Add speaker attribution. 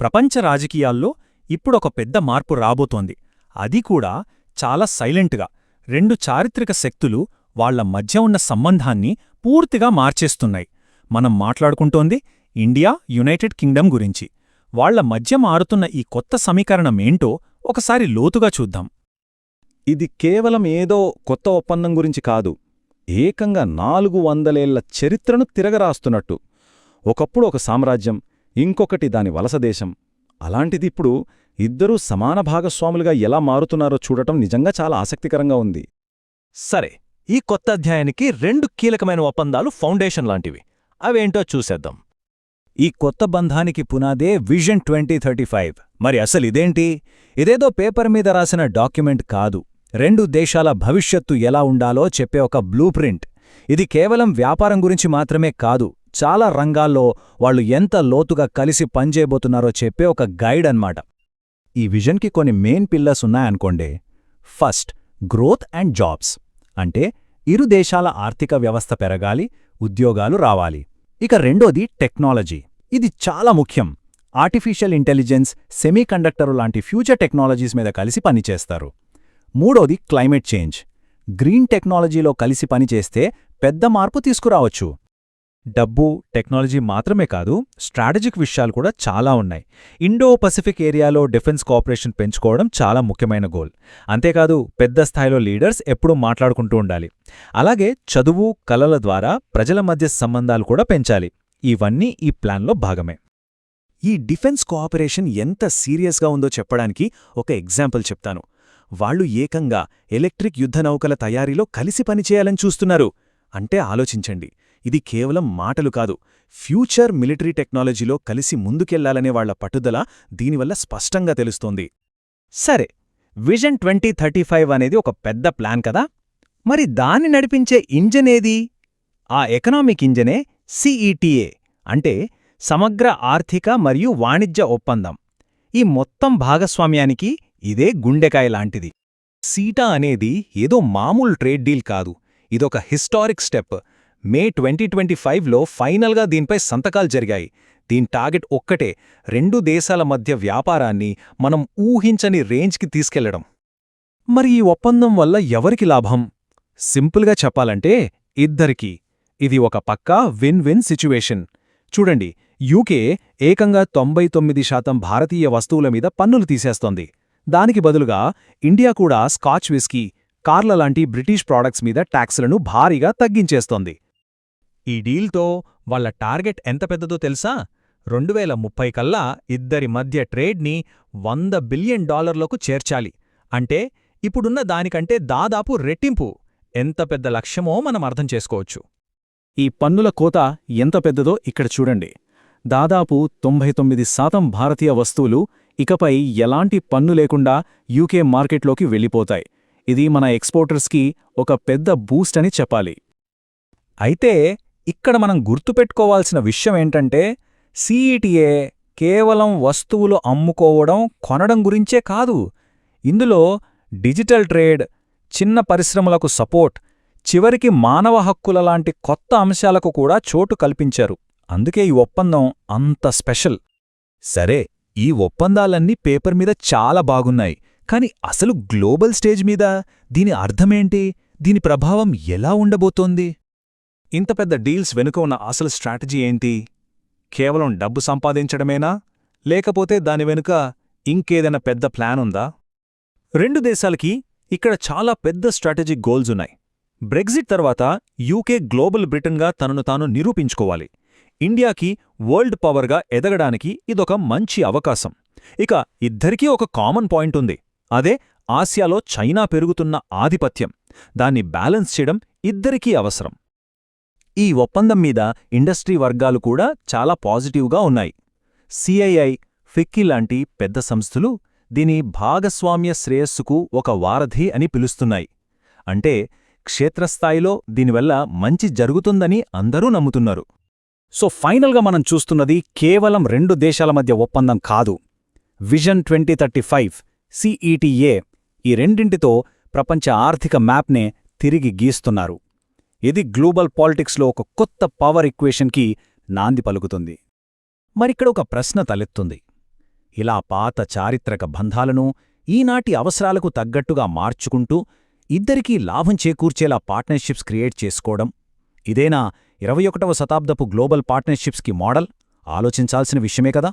Speaker 1: ప్రపంచ రాజకీయాల్లో ఇప్పుడొక పెద్ద మార్పు రాబోతోంది. అది కూడా చాలా సైలెంట్గా రెండు చారిత్రక శక్తులు వాళ్ళ మధ్య ఉన్న సంబంధాన్ని పూర్తిగా మార్చేస్తున్నాయి. మనం మాట్లాడుకుంటోంది ఇండియా యునైటెడ్ కింగ్డమ్ గురించి. వాళ్ళ మధ్య మారుతున్న ఈ కొత్త సమీకరణమేంటో ఒకసారి లోతుగా చూద్దాం.
Speaker 2: ఇది కేవలం ఏదో కొత్త ఒప్పందం గురించి కాదు. ఏకంగా నాలుగు వందలేళ్ళ చరిత్రను తిరగరాస్తున్నట్టు. ఒకప్పుడు ఒక సామ్రాజ్యం ఇంకొకటి దాని వలసదేశం అలాంటిదిప్పుడు ఇద్దరూ సమాన భాగస్వాములుగా ఎలా మారుతున్నారో చూడటం నిజంగా చాలా ఆసక్తికరంగా ఉంది.
Speaker 3: సరే ఈ కొత్త అధ్యాయానికి రెండు కీలకమైన ఒప్పందాలు ఫౌండేషన్ లాంటివి. అవేంటో చూసేద్దాం.
Speaker 1: ఈ కొత్త బంధానికి పునాదే విజన్ ట్వంటీ థర్టీ ఫైవ్. మరి అసలు ఇదేంటి? ఇదేదో పేపర్ మీద రాసిన డాక్యుమెంట్ కాదు. రెండు దేశాల భవిష్యత్తు ఎలా ఉండాలో చెప్పే ఒక బ్లూ ప్రింట్. ఇది కేవలం వ్యాపారం గురించి మాత్రమే కాదు చాలా రంగాల్లో వాళ్ళు ఎంత లోతుగా కలిసి పనిచేయబోతున్నారో చెప్పే ఒక గైడ్ అన్నమాట. ఈ విజన్కి కొన్ని మెయిన్ పిల్లర్స్ ఉన్నాయనుకోండి. First growth and jobs. అంటే ఇరు దేశాల ఆర్థిక వ్యవస్థ పెరగాలి ఉద్యోగాలు రావాలి. ఇక రెండోది టెక్నాలజీ. ఇది చాలా ముఖ్యం. ఆర్టిఫిషియల్ ఇంటెలిజెన్స్ సెమీకండక్టరు లాంటి ఫ్యూచర్ టెక్నాలజీస్ మీద కలిసి పనిచేస్తారు. మూడోది క్లైమేట్ చేంజ్. గ్రీన్ టెక్నాలజీలో కలిసి పనిచేస్తే పెద్ద మార్పు తీసుకురావచ్చు. డబ్బు టెక్నాలజీ మాత్రమే కాదు స్ట్రాటజిక్ విషయాలు కూడా చాలా ఉన్నాయి. ఇండో పసిఫిక్ ఏరియాలో డిఫెన్స్ కోఆపరేషన్ పెంచుకోవడం చాలా ముఖ్యమైన గోల్. అంతేకాదు పెద్ద స్థాయిలో లీడర్స్ ఎప్పుడూ మాట్లాడుకుంటూ ఉండాలి. అలాగే చదువు కలల ద్వారా ప్రజల మధ్య సంబంధాలు కూడా పెంచాలి. ఇవన్నీ ఈ ప్లాన్లో భాగమే. ఈ డిఫెన్స్ కోఆపరేషన్ ఎంత సీరియస్గా ఉందో చెప్పడానికి ఒక ఎగ్జాంపుల్ చెప్తాను. వాళ్ళు ఏకంగా ఎలక్ట్రిక్ యుద్ధ నౌకల తయారీలో కలిసి పనిచేయాలని చూస్తున్నారు. అంటే ఆలోచించండి. ఇది కేవలం మాటలు కాదు. ఫ్యూచర్ మిలిటరీ టెక్నాలజీలో కలిసి ముందుకెళ్ళాలనే వాళ్ళ పట్టుదల దీనివల్ల స్పష్టంగా తెలుస్తోంది. సరే విజన్ ట్వంటీ థర్టీ ఫైవ్ అనేది ఒక పెద్ద ప్లాన్ కదా? మరి దాన్ని నడిపించే ఇంజన్ ఏది? ఆ ఎకనామిక్ ఇంజనే సిఈటిఏ అంటే సమగ్ర ఆర్థిక మరియు వాణిజ్య ఒప్పందం. ఈ మొత్తం భాగస్వామ్యానికి ఇదే గుండెకాయ లాంటిది. సీటా అనేది ఏదో మామూలు ట్రేడ్ డీల్ కాదు. ఇదొక historic step. May twenty twenty ఫైవ్లో ఫైనల్గా దీనిపై సంతకాలు జరిగాయి. దీని టార్గెట్ ఒక్కటే రెండు దేశాల మధ్య వ్యాపారాన్ని మనం ఊహించని రేంజ్కి తీసుకెళ్ళడం. మరి ఈ ఒప్పందం వల్ల ఎవరికి లాభం? సింపుల్గా చెప్పాలంటే ఇద్దరికీ. ఇది ఒక పక్కా విన్ విన్ సిచ్యువేషన్. చూడండి యూకే ఏకంగా తొంభై తొమ్మిది శాతం భారతీయ వస్తువుల మీద పన్నులు తీసేస్తోంది. దానికి బదులుగా ఇండియా కూడా స్కాచ్ విస్కీ కార్ల లాంటి బ్రిటిష్ ప్రాడక్ట్స్ మీద ట్యాక్స్లను భారీగా తగ్గించేస్తోంది. ఈ డీల్తో వాళ్ళ టార్గెట్ ఎంత పెద్దదో తెలుసా? రెండువేల ముప్పై కల్లా ఇద్దరి మధ్య ట్రేడ్ని వంద బిలియన్ డాలర్లకు చేర్చాలి. అంటే ఇప్పుడున్న దానికంటే దాదాపు రెట్టింపు. ఎంత పెద్ద లక్ష్యమో మనం అర్థం చేసుకోవచ్చు. ఈ పన్నుల కోత ఎంత పెద్దదో ఇక్కడ చూడండి. దాదాపు తొంభై తొమ్మిది శాతం భారతీయ వస్తువులు ఇకపై ఎలాంటి పన్ను లేకుండా యూకే మార్కెట్లోకి వెళ్ళిపోతాయి. ఇది మన ఎక్స్పోర్టర్స్కి ఒక పెద్ద బూస్ట్ అని చెప్పాలి. అయితే ఇక్కడ మనం గుర్తుపెట్టుకోవాల్సిన విషయం ఏంటంటే కేవలం వస్తువులు అమ్ముకోవడం కొనడం గురించే కాదు. ఇందులో డిజిటల్ ట్రేడ్ చిన్న పరిశ్రమలకు సపోర్ట్ చివరికి మానవ హక్కుల లాంటి కొత్త అంశాలకు కూడా చోటు కల్పించారు. అందుకే ఈ ఒప్పందం అంత స్పెషల్. సరే ఈ ఒప్పందాలన్నీ పేపర్ మీద చాలా బాగున్నాయి. కాని అసలు గ్లోబల్ స్టేజ్ మీద దీని అర్థమేంటి? దీని ప్రభావం ఎలా ఉండబోతోంది? ఇంత పెద్ద డీల్స్ వెనుక ఉన్న అసలు స్ట్రాటజీ ఏంటి? కేవలం డబ్బు సంపాదించడమేనా? లేకపోతే దాని వెనుక ఇంకేదైనా పెద్ద ప్లాన్ ఉందా? రెండు దేశాలకి ఇక్కడ చాలా పెద్ద స్ట్రాటజిక్ గోల్స్ ఉన్నాయి. బ్రెగ్జిట్ తర్వాత యూకే గ్లోబల్ బ్రిటన్గా తనను తాను నిరూపించుకోవాలి. ఇండియాకి వరల్డ్ పవర్గా ఎదగడానికి ఇదొక మంచి అవకాశం. ఇక ఇద్దరికీ ఒక కామన్ పాయింట్ ఉంది. అదే ఆసియాలో చైనా పెరుగుతున్న ఆధిపత్యం. దాన్ని బ్యాలెన్స్ చేయడం ఇద్దరికీ అవసరం. ఈ ఒప్పందం మీద ఇండస్ట్రీ వర్గాలు కూడా చాలా పాజిటివ్గా ఉన్నాయి. సిఐఐ ఫిక్కీ లాంటి పెద్ద సంస్థలు దీని భాగస్వామ్య శ్రేయస్సుకు ఒక వారధి అని పిలుస్తున్నాయి. అంటే క్షేత్రస్థాయిలో దీనివల్ల మంచి జరుగుతుందని అందరూ నమ్ముతున్నారు. సో ఫైనల్గా మనం చూస్తున్నది కేవలం రెండు దేశాల మధ్య ఒప్పందం కాదు. Vision twenty thirty five CETA ఈ రెండింటితో ప్రపంచ ఆర్థిక మ్యాప్నే తిరిగి గీస్తున్నారు. ఇది గ్లోబల్ పాలిటిక్స్లో ఒక కొత్త పవర్ ఈక్వేషన్కి నాంది పలుకుతుంది. మరిక్కడ ఒక ప్రశ్న తలెత్తుంది. ఇలా పాత చారిత్రక బంధాలను ఈనాటి అవసరాలకు తగ్గట్టుగా మార్చుకుంటూ ఇద్దరికీ లాభం చేకూర్చేలా పార్ట్నర్షిప్స్ క్రియేట్ చేసుకోవడం ఇదేనా ఇరవై ఒకటవ శతాబ్దపు గ్లోబల్ పార్ట్నర్షిప్స్కి మోడల్? ఆలోచించాల్సిన విషయమే కదా?